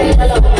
Hello.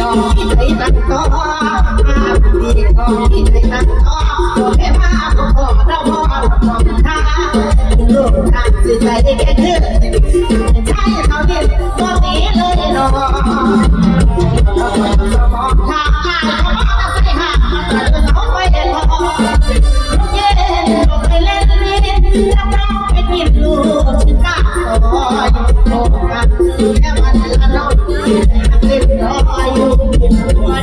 ดอกที่ไหนตั้งก็ดีดอกที่ไหนตั้งก็ดอกแค่มาขอดอกขอดอกทาลูกทางสิใจแค่เธอใช่เขาดิก็ตีเลยนาะสมองทางหาขอจะใส่หามาเอาไปเด่นพอเย็นไปเล่นนี่จะต้องไปกินลูกชิ้นก้าซอยโอ้ยแค่วันละน้อยเล่นน้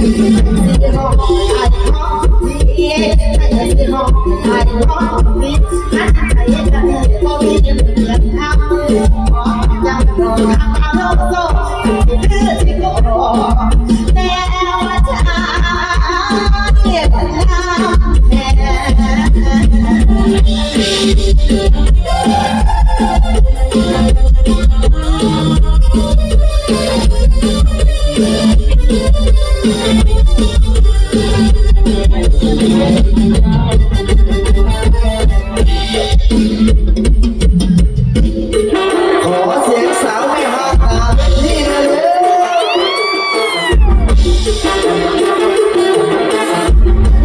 นี้น้